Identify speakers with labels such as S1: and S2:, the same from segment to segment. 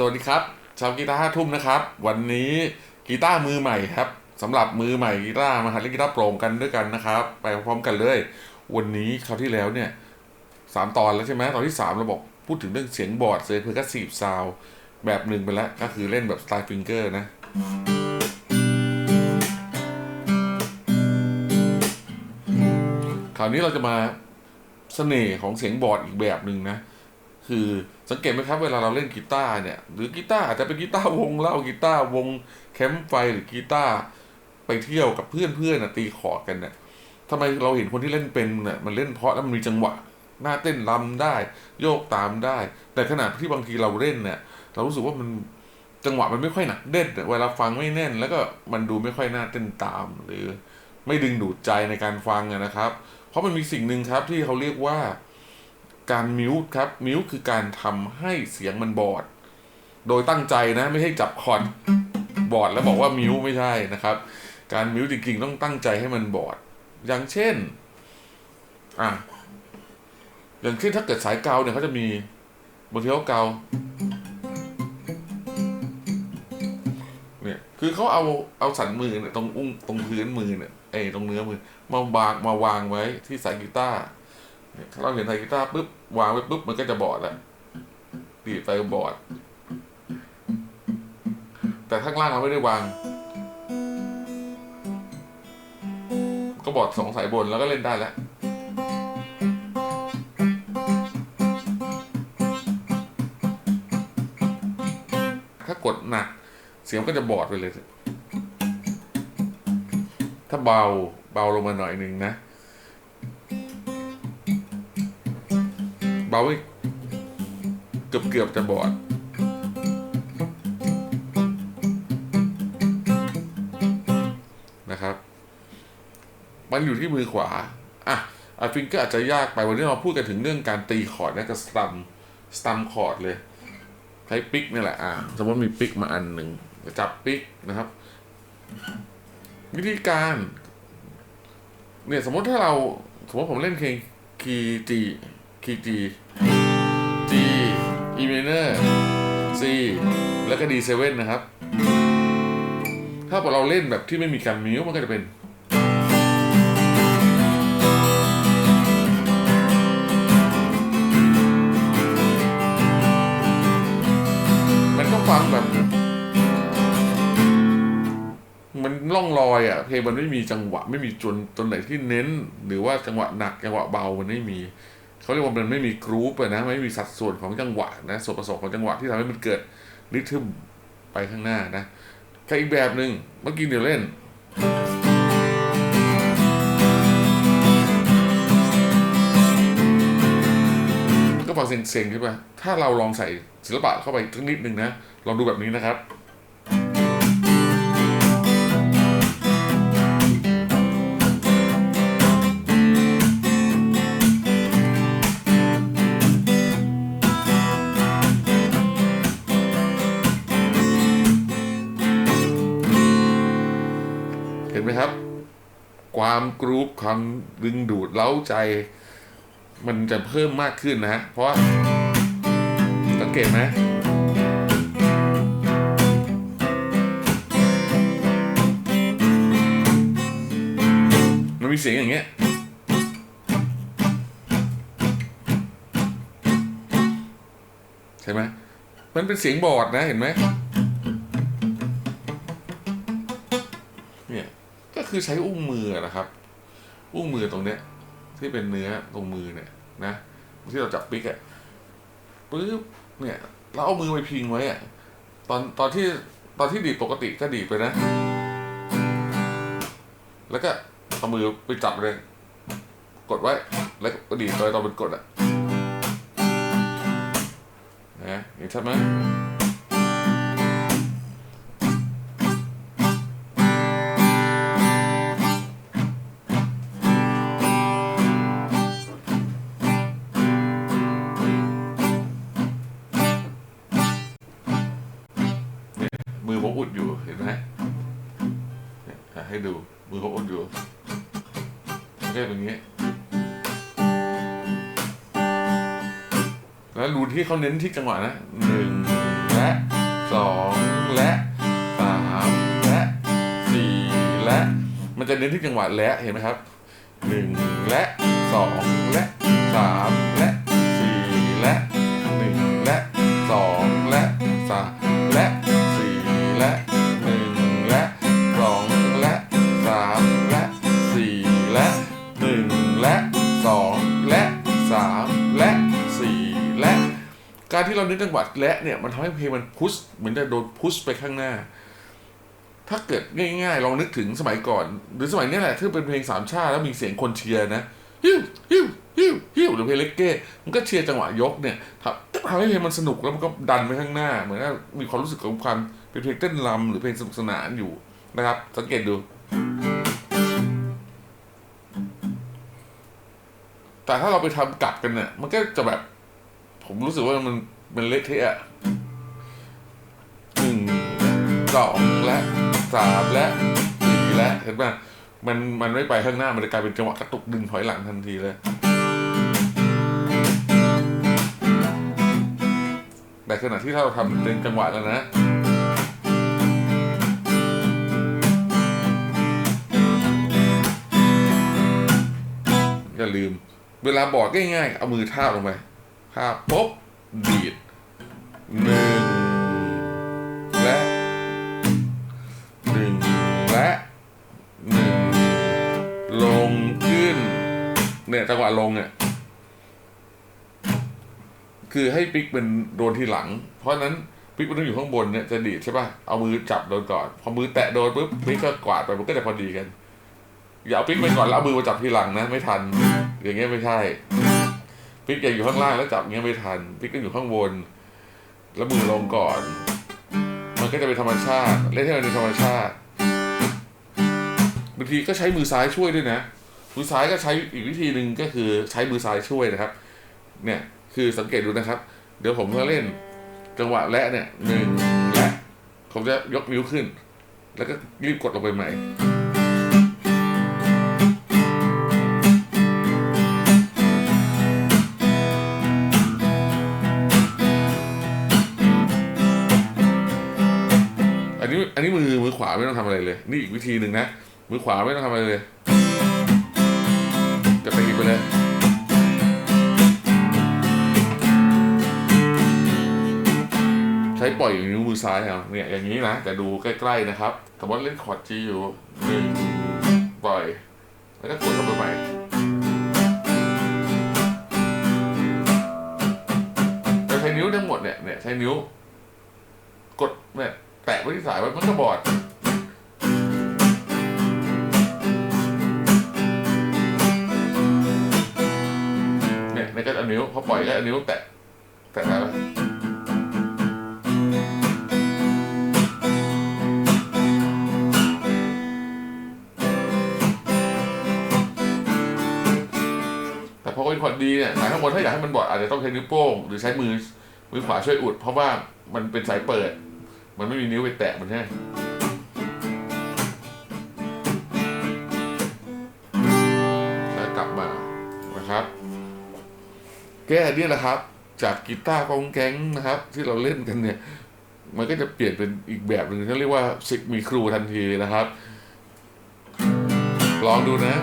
S1: สวัสดีครับ ชาวกีตาร์ห้าทุ่มนะครับ วันนี้กีตาร์มือใหม่ครับสำหรับมือใหม่กีตาร์มาหัดเล่นกีตาร์โปร่งกันด้วยกันนะครับ ไปพร้อมกันเลย วันนี้คราวที่แล้วเนี่ยสามตอนแล้วใช่ไหมตอนที่สามเราบอกพูดถึงเรื่องเสียงบอร์ดเซเพอร์คัสซีฟซาวแบบหนึ่งไปแล้วก็คือเล่นแบบสไตล์ฟิงเกอร์นะคราวนี้เราจะมาเสน่ห์ของเสียงบอร์ดอีกแบบหนึ่งนะ คือสังเกตไหมครับเวลาเราเล่นกีตาร์เนี่ยหรือกีตาร์อาจจะเป็นกีตาร์วงเล่ากีตาร์วงแคมป์ไฟหรือกีตาร์ไปเที่ยวกับเพื่อนเนๆน่ะตีคอร์ดกันเนี่ยทำไมเราเห็นคนที่เล่นเป็นเนี่ยมันเล่นเพราะแล้วมันมีจังหวะหน้าเต้นรำได้ โยกตามได้ แต่ขณะที่บางทีเราเล่นเนี่ย เรารู้สึกว่ามันจังหวะมันไม่ค่อยหนักเด่นเวลาฟังไม่แน่น แล้วก็มันดูไม่ค่อยน่าเต้นตาม หรือไม่ดึงดูดใจในการฟังนะครับ เพราะมันมีสิ่งหนึ่งครับที่เขาเรียกว่า การมิวต์ครับมิวต์คือการทำให้เสียงมันบอด โดยตั้งใจนะไม่ใช่จับคอร์ดบอดแล้วบอกว่ามิวต์ไม่ใช่นะครับ การมิวต์จริงๆต้องตั้งใจให้มันบอด อย่างเช่นอะอย่างเช่นถ้าเกิดสายเกาเนี่ยเขาจะมีบางทีเขาเกาเนี่ยคือเขาเอาเอาสันมือเนี่ยตรงอุ้งตรงพื้นมือเนี่ยเอ้ตรงเนื้อมือ มาวางมาวางไว้ที่สายกีตาร์ เราเห็นไทยกีตาร์ปุ๊บวางไว้ปุ๊บมันก็จะบอดแล้วดีดไปก็บอด แต่ข้างล่างเราไม่ได้วาง ก็บอดสองสายบนแล้วก็เล่นได้แล้วถ้ากดหนัก เสียงก็จะบอดไปเลย ถ้าเบาเบาลงมาหน่อยหนึ่งนะ เบาอีกเกือบเกือบจะบอดนะครับ มันอยู่ที่มือขวา อะอาฟิงก็อาจจะยากไปวันนี้เราพูดกันถึงเรื่องการตีคอร์ดนะกับสตัมสตัมคอร์ดเลย ใช้ปิกนี่แหละ อะสมมติมีปิกมาอันหนึ่งจับปิกนะครับ วิธีการเนี่ยสมมติถ้าเราสมมติผมเล่นเพลงคีจี คีย์จี G E minor C แล้วก็ D7 นะครับ ถ้าเราเล่นแบบที่ไม่มีการมิวมันก็จะเป็นมันก็ฟังแบบมันล่องลอยอะเพลงมันไม่มีจังหวะ ไม่มีจนจนไหนที่เน้น หรือว่าจังหวะหนักจังหวะเบามันไม่มี เขาเรียกว่ามันไม่มีกรุ๊ปนะไม่มีสัดส่วนของจังหวะนะส่วนผสมของจังหวะที่ทำให้มันเกิดริทึมไปข้างหน้านะก็อีกแบบหนึ่งเมื่อกี้เดี๋ยวเล่น ก็ฟังเซ็งๆใช่ปะถ้าเราลองใส่ศิลปะเข้าไปสักนิดนึงนะลองดูแบบนี้นะครับ ความกรุ๊ปความดึงดูดเล้าใจ มันจะเพิ่มมากขึ้นนะฮะเพราะสังเกตไหมมันมีเสียงอย่างเงี้ยใช่ไหมมันเป็นเสียงบอร์ดนะเห็นไหม คือใช้อุ้งมือนะครับ อุ้งมือตรงเนี้ย ที่เป็นเนื้อตรงมือเนี่ย นะที่เราจับปิกอะปึ๊บเนี่ยเราเอามือไปพิงไว้อะตอนตอนที่ตอนที่ดีดปกติก็ดีดไปนะ แล้วก็เอามือไปจับเลย กดไว้ แล้วก็ดีดโดยตอนเป็นกดอะนะเห็นชัดไหม ให้ดูมือผมอุดอยู่มันก็เป็นอย่างนี้ แล้วดูที่เขาเน้นที่จังหวะนะหนึ่งและสองและสามและสี่และ มันจะเน้นที่จังหวะและเห็นไหมครับหนึ่งและสองและสามและ 3 และ 4 และการที่เราเน้นจังหวัดและเนี่ยมันทำให้เพลงมันพุชเหมือนจะโดนพุชไปข้างหน้า ถ้าเกิดง่ายๆลองนึกถึงสมัยก่อน หรือสมัยนี้แหละที่เป็นเพลงสามชาติแล้วมีเสียงคนเชียร์นะฮิวฮิวฮิวฮิวหรือเพลงเล็กเก้มันก็เชียร์จังหวะยกเนี่ยทำให้เพลงมันสนุกแล้วมันก็ดันไปข้างหน้า เหมือนมีความรู้สึกของความเป็นเพลงเต้นรำหรือเพลงสนุกสนานอยู่นะครับ สังเกตดู แต่ถ้าเราไปทำกลับกันเนี่ย มันก็จะแบบ ผมรู้สึกว่ามันมันเละเทะหนึ่งสองและสามและสี่และเห็นป่ะมันมันไม่ไปข้างหน้ามันจะกลายเป็นจังหวะกระตุกดึงถอยหลังทันทีเลย แต่ขณะที่ถ้าเราทำเป็นจังหวะแล้วนะอย่าลืม เวลาบอดง่ายๆ เอามือทาบลงไปทาบปุ๊บดีดหนึ่งและหนึ่งและหนึ่งลงขึ้น เนี่ยจังหวะลงเนี่ยคือให้ปิกเป็นโดนทีหลัง เพราะฉะนั้นปิกมันต้องอยู่ข้างบนเนี่ยจะดีดใช่ป่ะ เอามือจับโดนก่อน พอมือแตะโดนปุ๊บปิกก็กวาดไปมันก็จะพอดีกัน อย่าเอาปิกไปก่อนแล้วเอามือมาจับทีหลังนะ ไม่ทัน อย่างเงี้ยไม่ใช่ปิกอย่าอยู่ข้างล่างแล้วจับเงี้ยไม่ทันปิกก็อยู่ข้างบน แล้วมือลงก่อน มันก็จะเป็นธรรมชาติเล่นให้มันเป็นธรรมชาติบางทีก็ใช้มือซ้ายช่วยด้วยนะมือซ้ายก็ใช้อีกวิธีหนึ่งก็คือใช้มือซ้ายช่วยนะครับ เนี่ยคือสังเกตดูนะครับ เดี๋ยวผมจะเล่นจังหวะและเนี่ยหนึ่งและผมจะยกนิ้วขึ้น แล้วก็รีบกดลงไปใหม่ นี้อันนี้มือมือขวาไม่ต้องทำอะไรเลย นี่อีกวิธีหนึ่งนะ มือขวาไม่ต้องทำอะไรเลย จะไปอีกไปเลยใช้ปล่อยอยู่นิ้วมือซ้ายเอาเนี่ยอย่างนี้นะ แต่ดูใกล้ๆนะครับสมมติเล่นคอร์ด G อยู่หนึ่งปล่อย แล้วก็กดเข้าไปใหม่จะใช้นิ้วทั้งหมดเนี่ยเนี่ยใช้นิ้ว กดเนี่ย แตะไว้ที่สายไว้มันก็บอดเนี่ยในก็เอานิ้วพอปล่อยก็เอานิ้วแตะแตะแล้วแต่พอเป็นคอร์ดดีเนี่ยสายข้างบนถ้าอยากให้มันบอดอาจจะต้องใช้นิ้วโป้ง หรือใช้มือมือขวาช่วยอุด เพราะว่ามันเป็นสายเปิด มันไม่มีนิ้วไปแตะมันใช่แล้วกลับมานะครับ แก้เนี่ยแหละครับ จากกีตาร์กองแก๊งนะครับ ที่เราเล่นกันเนี่ย มันก็จะเปลี่ยนเป็นอีกแบบหนึ่งที่เรียกว่าซิกมีครูทันทีนะครับ ลองดูนะ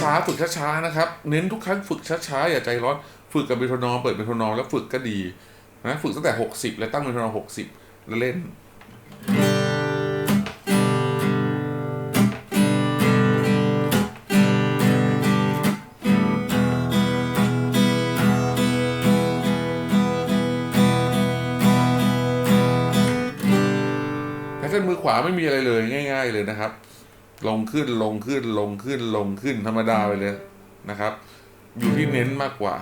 S1: ช้าๆฝึกช้าๆนะครับ เน้นทุกครั้งฝึกช้าๆอย่าใจร้อน ฝึกกับเมโทรนอมเปิดเมโทรนอมแล้วฝึกก็ดี นะฝึกตั้งแต่ 60 แล้วตั้งเมโทรนอม60แล้วเล่น แพทเทิร์นมือขวาไม่มีอะไรเลยง่าย ๆ เลยนะครับ ลงขึ้นลงขึ้นลงขึ้นลงขึ้นธรรมดาไปเลยนะครับ อยู่ที่เน้นมากกว่า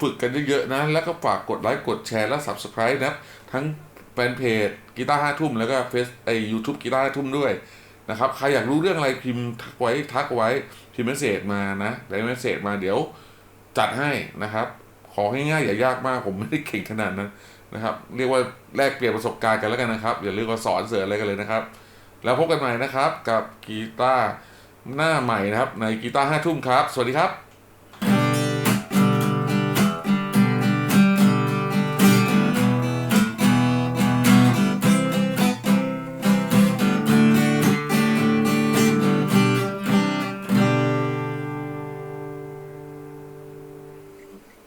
S1: ฝึกกันเยอะๆนะ แล้วก็ฝากกดไลค์กดแชร์และ Subscribe นะทั้งแฟนเพจกีตาร์ห้าทุ่มแล้วก็เฟซไอยูทูบกีตาร์ห้าทุ่มด้วยนะครับใครอยากรู้เรื่องอะไรพิมพ์ทักไว้ทักไว้พิมพ์เมสเซจมานะได้เมสเซจมาเดี๋ยวจัดให้นะครับ ขอให้ง่ายอย่ายากมากผมไม่ได้เก่งขนาดนั้นนะครับ เรียกว่าแลกเปลี่ยนประสบการณ์กันแล้วกันนะครับ อย่าลืมว่าสอนเสืออะไรกันเลยนะครับ แล้วพบกันใหม่นะครับกับกีตาร์หน้าใหม่นะครับ ในกีตาร์ห้าทุ่มครับ สวัสดีครับ